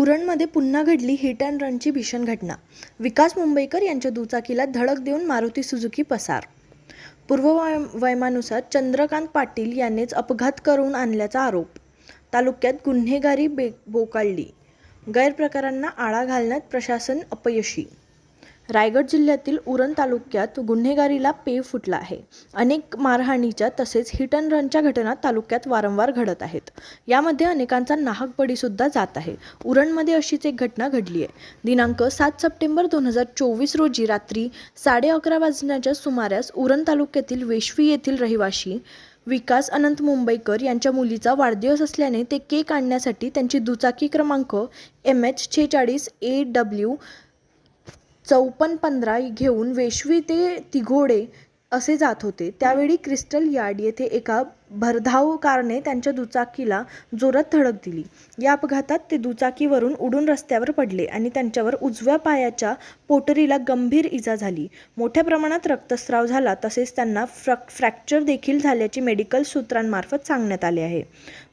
उरणमध्ये पुन्हा घडली hit and रनची भीषण घटना. विकास मुंबईकर यांच्या दुचाकीला धडक देऊन मारुती सुझुकी पसार. पूर्ववैमानुसार चंद्रकांत पाटील यांनीच अपघात करून आणल्याचा आरोप. तालुक्यात गुन्हेगारी बे बोकाळली. गैरप्रकारांना आळा घालण्यात प्रशासन अपयशी. रायगड जिल्ह्यातील उरण तालुक्यात गुन्हेगारीला पेव फुटला आहे. अनेक मारहाणीच्या तसेच हिट अँड रनच्या घटना तालुक्यात वारंवार घडत आहेत. यामध्ये अनेकांचा नाहक बळीसुद्धा जात आहे. उरणमध्ये अशीच एक घटना घडली आहे दिनांक सात सप्टेंबर दोन हजार चोवीस रोजी रात्री साडे अकरा वाजण्याच्या सुमारास उरण तालुक्यातील वेशवी येथील रहिवाशी विकास अनंत मुंबईकर यांच्या मुलीचा वाढदिवस असल्याने ते केक आणण्यासाठी त्यांची दुचाकी क्रमांक एम एच छेचाळीस ए डब्ल्यू चौपन्न पंधरा घेऊन वेशवी ते तिघोडे असे जात होते. त्यावेळी क्रिस्टल यार्ड येथे एका भरधाव कारने त्यांच्या दुचाकीला जोरात धडक दिली. या अपघातात ते दुचाकीवरून उडून रस्त्यावर पडले आणि त्यांच्यावर उजव्या पायाच्या पोटरीला गंभीर इजा झाली. मोठ्या प्रमाणात रक्तस्राव झाला तसेच त्यांना फ्रक फ्रॅक्चर देखील झाल्याचे मेडिकल सूत्रांमार्फत सांगण्यात आले आहे.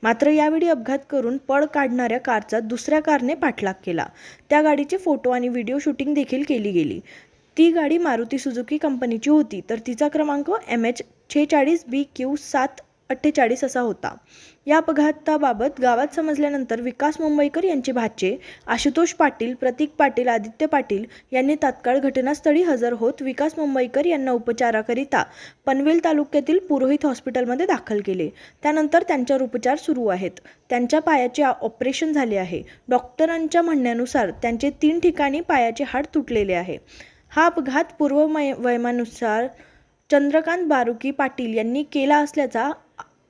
मात्र यावेळी अपघात करून पळ काढणाऱ्या कारचा दुसऱ्या कारने पाठलाग केला. त्या गाडीचे फोटो आणि व्हिडिओ शूटिंग देखील केली गेली. ती गाडी मारुती सुजुकी कंपनीची होती. तर तिचा क्रमांक एम एच छेचाळीस बी क्यू सात अठ्ठेचाळीस असा होता. या अपघाताबाबत गावात समजल्यानंतर विकास मुंबईकर यांचे भाचे आशुतोष पाटील प्रतीक पाटील आदित्य पाटील यांनी तात्काळ घटनास्थळी हजर होत विकास मुंबईकर यांना उपचाराकरिता पनवेल तालुक्यातील पुरोहित हॉस्पिटलमध्ये दाखल केले. त्यानंतर त्यांच्यावर उपचार सुरू आहेत. त्यांच्या पायाचे ऑपरेशन झाले आहे. डॉक्टरांच्या म्हणण्यानुसार त्यांचे तीन ठिकाणी पायाचे हाड तुटलेले आहे. हा अपघात पूर्व वैमानुसार चंद्रकांत बारुकी पाटील यांनी केला असल्याचा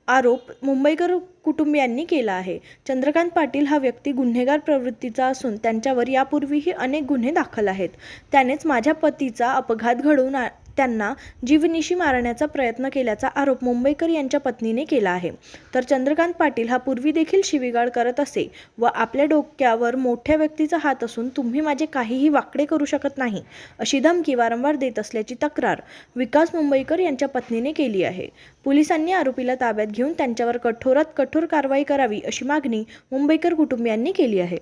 आरोप मुंबईकर कुटुंबियांनी केला आहे. चंद्रकांत पाटील हा व्यक्ती गुन्हेगार प्रवृत्तीचा असून त्यांच्यावर यापूर्वीही अनेक गुन्हे दाखल आहेत. त्यानेच माझ्या पतीचा अपघात घडवून त्यांना जीवनिशी मारण्याचा प्रयत्न केल्याचा आरोप मुंबईकर यांच्या पत्नीने केला आहे. तर चंद्रकांत पाटील हा पूर्वी देखील शिवीगाळ करत असे व आपल्या डोक्यावर मोठ्या व्यक्तीचा हात असून तुम्ही माझे काहीही वाकडे करू शकत नाही अशी धमकी वारंवार देत असल्याची तक्रार विकास मुंबईकर यांच्या पत्नीने केली आहे. पोलिसांनी आरोपीला ताब्यात घेऊन त्यांच्यावर कठोरात कठोर कारवाई करावी अशी मागणी मुंबईकर कुटुंबियांनी केली आहे.